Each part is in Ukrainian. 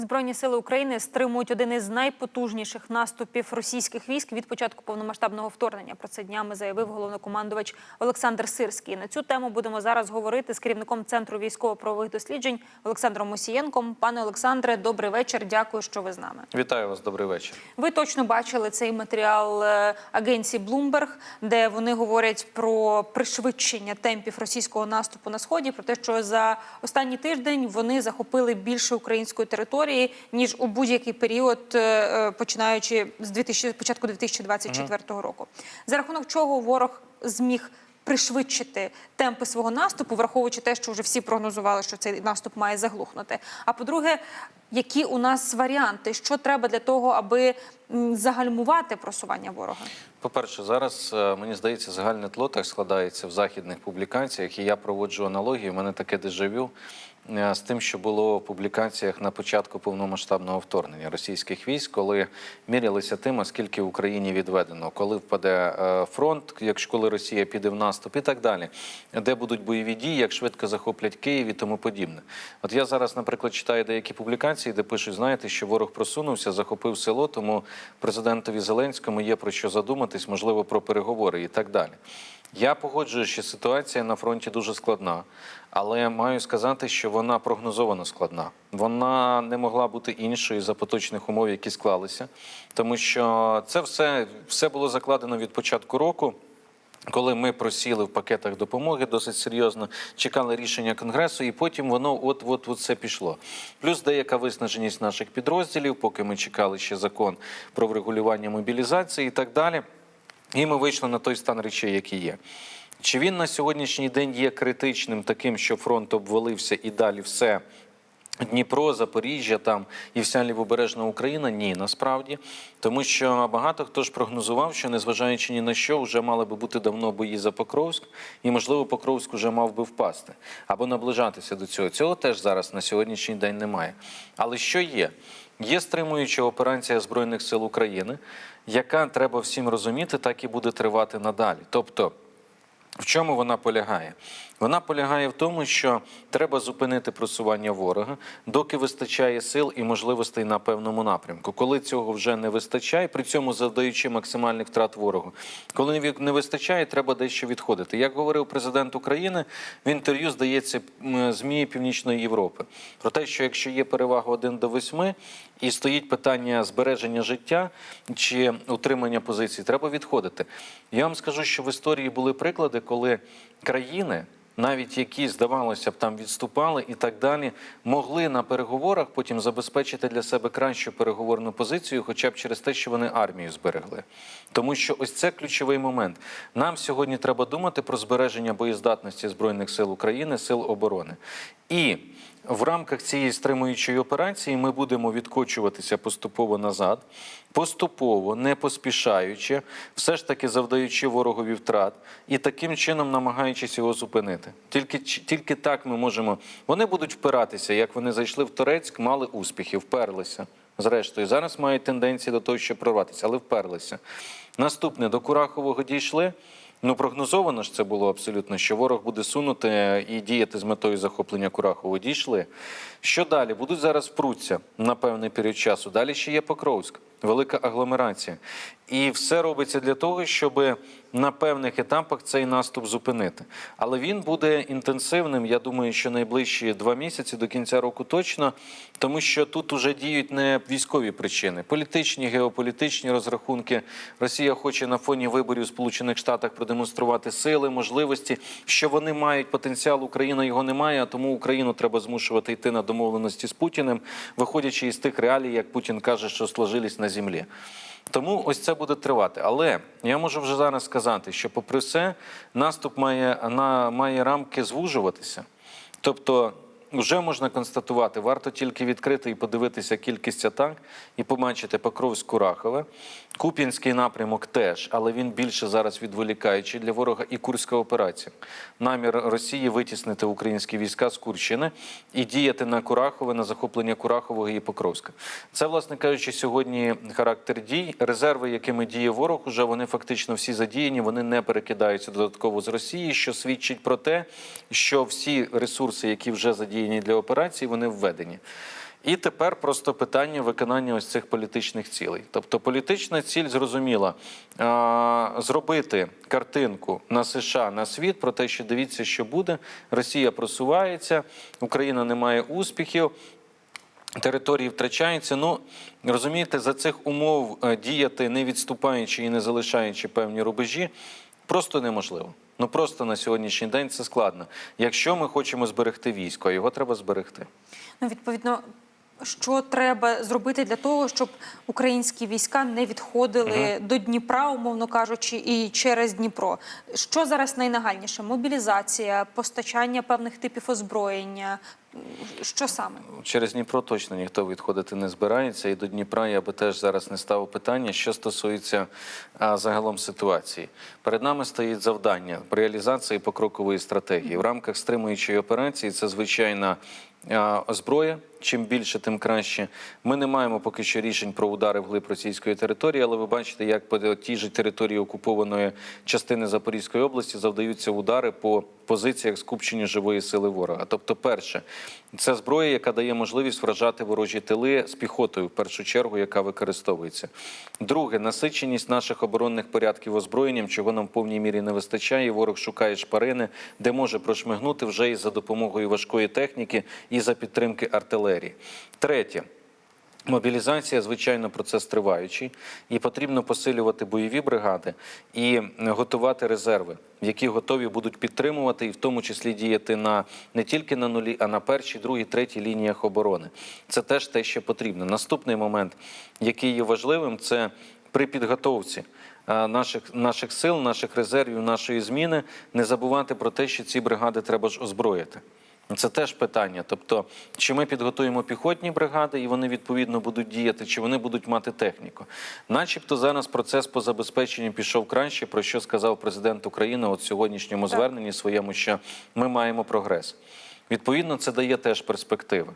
Збройні сили України стримують один із найпотужніших наступів російських військ від початку повномасштабного вторгнення. Про це днями заявив головнокомандувач Олександр Сирський. На цю тему будемо зараз говорити з керівником центру військово-правових досліджень Олександром Мосієнком. Пане Олександре, добрий вечір. Дякую, що ви з нами. Вітаю вас, добрий вечір. Ви точно бачили цей матеріал е, агенції Bloomberg, де вони говорять про пришвидшення темпів російського наступу на сході, про те, що за останній тиждень вони захопили більше української території ніж у будь-який період, е, е, починаючи з 2000, початку 2024 року. За рахунок чого ворог зміг пришвидшити темпи свого наступу, враховуючи те, що вже всі прогнозували, що цей наступ має заглухнути. А по-друге, які у нас варіанти, що треба для того, аби загальмувати просування ворога? По-перше, зараз е, мені здається, загальне тло так складається в західних публікаціях, і я проводжу аналогію. У мене таке дежавю з тим, що було в публікаціях на початку повномасштабного вторгнення російських військ, коли мірялися тим, скільки Україні відведено, коли впаде е, фронт, якщо коли Росія піде в наступ і так далі, де будуть бойові дії, як швидко захоплять Київ і тому подібне. От я зараз, наприклад, читаю деякі публікації, де пишуть, знаєте, що ворог просунувся, захопив село, тому президентові Зеленському є про що задуматись, можливо, про переговори і так далі. Я погоджую, що ситуація на фронті дуже складна, але маю сказати, що вона прогнозовано складна. Вона не могла бути іншою за поточних умов, які склалися, тому що це все, все було закладено від початку року. Коли ми просіли в пакетах допомоги досить серйозно, чекали рішення конгресу, і потім воно от от от пішло. Плюс деяка виснаженість наших підрозділів, поки ми чекали ще закон про врегулювання мобілізації і так далі. І ми вийшли на той стан речей, який є. Чи він на сьогоднішній день є критичним, таким, що фронт обвалився і далі все Дніпро, Запоріжжя там і вся лівобережна Україна ні, насправді, тому що багато хто ж прогнозував, що незважаючи ні на що, вже мали би бути давно бої за Покровськ, і можливо Покровськ вже мав би впасти або наближатися до цього. Цього теж зараз на сьогоднішній день немає. Але що є? Є стримуюча операція Збройних сил України, яка треба всім розуміти, так і буде тривати надалі. Тобто. В чому вона полягає? Вона полягає в тому, що треба зупинити просування ворога, доки вистачає сил і можливостей на певному напрямку. Коли цього вже не вистачає, при цьому завдаючи максимальних втрат ворогу. Коли не- вистачає, треба дещо відходити. Як говорив президент України в інтерв'ю, здається, ЗМІ Північної Європи, про те, що якщо є перевага 1 до 8 і стоїть питання збереження життя чи утримання позицій, треба відходити. Я вам скажу, що в історії були приклади, коли країни. Навіть які здавалося б там відступали і так далі, могли на переговорах потім забезпечити для себе кращу переговорну позицію, хоча б через те, що вони армію зберегли. Тому що ось це ключовий момент. Нам сьогодні треба думати про збереження боєздатності збройних сил України, сил оборони. І в рамках цієї стримуючої операції ми будемо відкочуватися поступово назад, поступово, не поспішаючи, все ж таки завдаючи ворогові втрат і таким чином намагаючись його зупинити. Тільки, тільки так ми можемо. Вони будуть впиратися, як вони зайшли в Торецьк, мали успіхи, вперлися. Зрештою, зараз мають тенденції до того, щоб прорватися, але вперлися. Наступне до Курахового дійшли. Ну, прогнозовано ж це було абсолютно, що ворог буде сунути і діяти з метою захоплення Курахового. Дійшли. Що далі? Будуть зараз впруться на певний період часу. Далі ще є Покровськ, велика агломерація. І все робиться для того, щоб на певних етапах цей наступ зупинити. Але він буде інтенсивним. Я думаю, що найближчі два місяці до кінця року точно, тому що тут уже діють не військові причини, політичні, геополітичні розрахунки. Росія хоче на фоні виборів в Сполучених Штатах продемонструвати сили, можливості, що вони мають потенціал. Україна його не має, а тому Україну треба змушувати йти на домовленості з Путіним, виходячи із тих реалій, як Путін каже, що сложились на землі. Тому ось це буде тривати. Але я можу вже зараз сказати, що, попри все, наступ має, на, має рамки звужуватися. Тобто вже можна констатувати, варто тільки відкрити і подивитися кількість атак і побачити Покровськ-Курахове. Куп'янський напрямок теж, але він більше зараз відволікаючий для ворога і Курська операція. Намір Росії витіснити українські війська з Курщини і діяти на Курахове, на захоплення Курахового і Покровська. Це, власне кажучи, сьогодні характер дій. Резерви, якими діє ворог, уже вони фактично всі задіяні, вони не перекидаються додатково з Росії, що свідчить про те, що всі ресурси, які вже задіяні для операції, вони введені. І тепер просто питання виконання ось цих політичних цілей. Тобто політична ціль зрозуміла зробити картинку на США на світ про те, що дивіться, що буде. Росія просувається, Україна не має успіхів. Території втрачаються. Ну розумієте, за цих умов е, діяти не відступаючи і не залишаючи певні рубежі, просто неможливо. Ну просто на сьогоднішній день це складно. Якщо ми хочемо зберегти військо, його треба зберегти. Ну, відповідно, що треба зробити для того, щоб українські війська не відходили до Дніпра, умовно кажучи, і через Дніпро. Що зараз найнагальніше? Мобілізація, постачання певних типів озброєння. Що саме? Через Дніпро точно ніхто відходити не збирається. І до Дніпра я би теж зараз не ставив питання, що стосується а, загалом ситуації. Перед нами стоїть завдання реалізації покрокової стратегії в рамках стримуючої операції. Це звичайна а, зброя. Чим більше, тим краще. Ми не маємо поки що рішень про удари вглиб російської території, але ви бачите, як по тій же території окупованої частини Запорізької області завдаються удари по позиціях скупчення живої сили ворога. Тобто, перше, це зброя, яка дає можливість вражати ворожі тили з піхотою, в першу чергу, яка використовується. Друге, насиченість наших оборонних порядків озброєнням, чого нам в повній мірі не вистачає. Ворог шукає шпарини, де може прошмигнути вже і за допомогою важкої техніки, і за підтримки артилерії. Третє. Мобілізація, звичайно, процес триваючий, і потрібно посилювати бойові бригади і готувати резерви, які готові будуть підтримувати, і в тому числі діяти на не тільки на нулі, а на першій, другій, третій лініях оборони. Це теж те, що потрібно. Наступний момент, який є важливим, це при підготовці наших, наших сил, наших резервів, нашої зміни, не забувати про те, що ці бригади треба ж озброїти. Це теж питання. Тобто, чи ми підготуємо піхотні бригади і вони відповідно будуть діяти, чи вони будуть мати техніку. Начебто зараз процес по забезпеченню пішов краще, про що сказав президент України от сьогоднішньому Так. зверненні своєму, що ми маємо прогрес. Відповідно, це дає теж перспективи.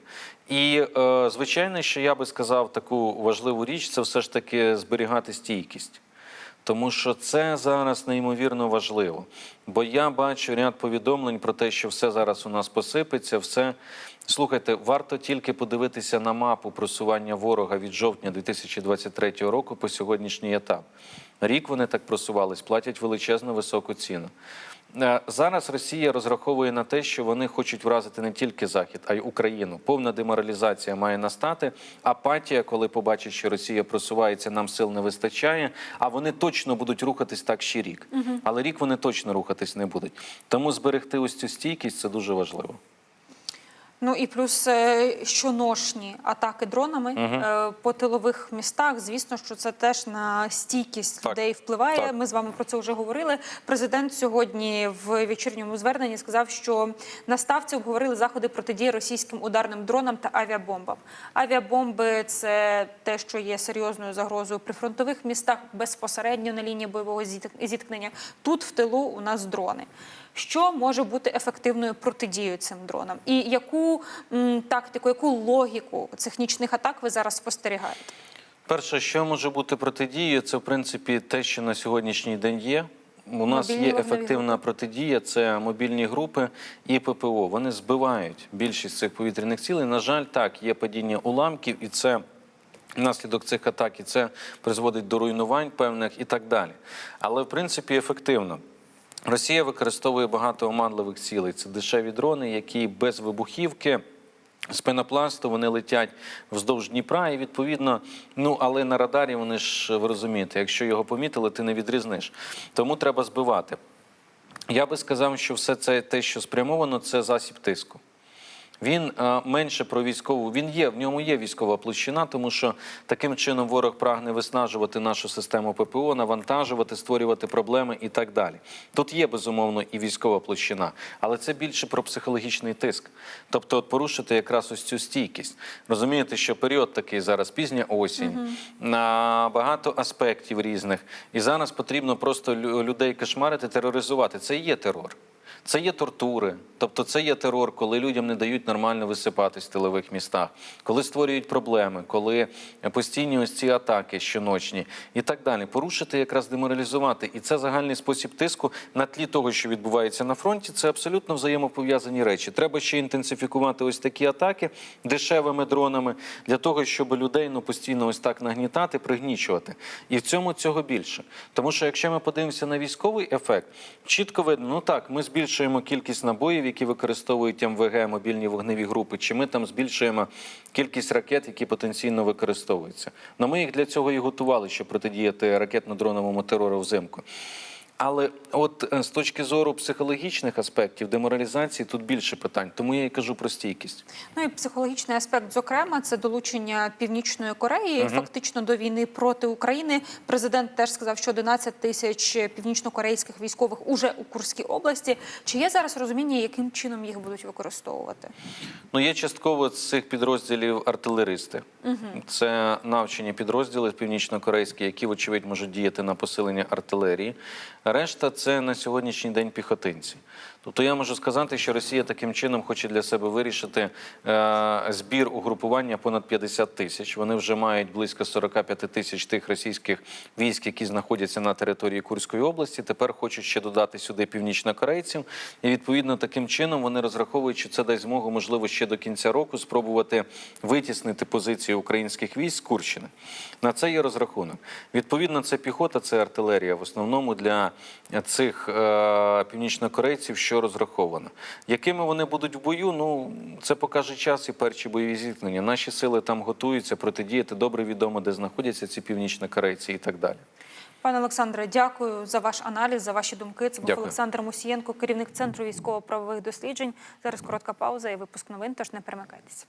І е, звичайно, що я би сказав таку важливу річ, це все ж таки зберігати стійкість. Тому що це зараз неймовірно важливо. Бо я бачу ряд повідомлень про те, що все зараз у нас посипеться. Все слухайте, варто тільки подивитися на мапу просування ворога від жовтня 2023 року по сьогоднішній етап. Рік вони так просувались, платять величезну високу ціну. Е, Зараз Росія розраховує на те, що вони хочуть вразити не тільки Захід, а й Україну. Повна деморалізація має настати. Апатія, коли побачить, що Росія просувається, нам сил не вистачає. А вони точно будуть рухатись так ще рік. Але рік вони точно рухатись не будуть. Тому зберегти ось цю стійкість це дуже важливо. Ну і плюс е, щоношні атаки дронами е, по тилових містах. Звісно, що це теж на стійкість Так, людей впливає. так. Ми з вами про це вже говорили. Президент сьогодні в вечірньому зверненні сказав, що на ставці обговорили заходи протидії російським ударним дронам та авіабомбам. Авіабомби це те, що є серйозною загрозою при фронтових містах безпосередньо на лінії бойового зіт- зіткнення. Тут в тилу у нас дрони. Що може бути ефективною протидією цим дронам? І яку м, тактику, яку логіку цих нічних атак ви зараз спостерігаєте? Перше, що може бути протидією, це в принципі те, що на сьогоднішній день є. У нас Мобільні є вогневі ефективна протидія, це мобільні групи і ППО. Вони збивають більшість цих повітряних цілей. На жаль, так, є падіння уламків, і це наслідок цих атак, і це призводить до руйнувань певних і так далі. Але в принципі ефективно. Росія використовує багато оманливих цілей. Це дешеві дрони, які без вибухівки. З пенопласту вони летять вздовж Дніпра, і відповідно, ну але на радарі вони ж ви розумієте, якщо його помітили, ти не відрізниш. Тому треба збивати. Я би сказав, що все це те, що спрямовано, це засіб тиску. Він е, менше про військову. Він є в ньому є військова площина, тому що таким чином ворог прагне виснажувати нашу систему ППО, навантажувати, створювати проблеми і так далі. Тут є безумовно і військова площина, але це більше про психологічний тиск. Тобто, от порушити якраз ось цю стійкість. Розумієте, що період такий зараз пізня осінь, на багато аспектів різних, і зараз потрібно просто лю- людей кошмарити, тероризувати. Це і є терор. Це є тортури, тобто це є терор, коли людям не дають нормально висипатись в тилових містах, коли створюють проблеми, коли постійні ось ці атаки щоночні і так далі. Порушити, якраз деморалізувати. І це загальний спосіб тиску на тлі того, що відбувається на фронті. Це абсолютно взаємопов'язані речі. Треба ще інтенсифікувати ось такі атаки дешевими дронами для того, щоб людей ну постійно ось так нагнітати, пригнічувати. І в цьому цього більше. Тому що якщо ми подивимося на військовий ефект, чітко видно, ну так, ми збільшуємо кількість набоїв, які використовують МВГ, мобільні вогневі групи, чи ми там збільшуємо кількість ракет, які потенційно використовуються. Ну ми їх для цього і готували, щоб протидіяти ракетно-дроновому терору взимку. Але от е, з точки зору психологічних аспектів, деморалізації тут більше питань. Тому я і кажу про стійкість. Ну і психологічний аспект, зокрема, це долучення Північної Кореї фактично до війни проти України. Президент теж сказав, що 11 тисяч північнокорейських військових уже у Курській області. Чи є зараз розуміння, яким чином їх будуть використовувати? Ну, є частково з цих підрозділів артилеристи. Це навчені підрозділи північно-корейські, які, вочевидь, можуть діяти на посилення артилерії. Решта це на сьогоднішній день піхотинці. Тобто я можу сказати, що Росія таким чином хоче для себе вирішити е, збір угрупування понад 50 тисяч. Вони вже мають близько 45 тисяч тих російських військ, які знаходяться на території Курської області. Тепер хочуть ще додати сюди північнокорейців. І відповідно таким чином вони розраховують, що це дасть змогу, можливо, ще до кінця року спробувати витіснити позиції українських військ з Курщини. На це є розрахунок. Відповідно, це піхота, це артилерія. В основному для цих е, північнокорейців, що розраховано. Якими вони будуть в бою? Ну це покаже час і перші бойові зіткнення. Наші сили там готуються протидіяти. Добре відомо, де знаходяться ці північнокорейці і так далі. Пане Олександре, дякую за ваш аналіз, за ваші думки. Це був Дякую. Олександр Мусієнко, керівник центру військово-правових досліджень. Зараз коротка пауза і випуск новин. Тож не перемикайтеся.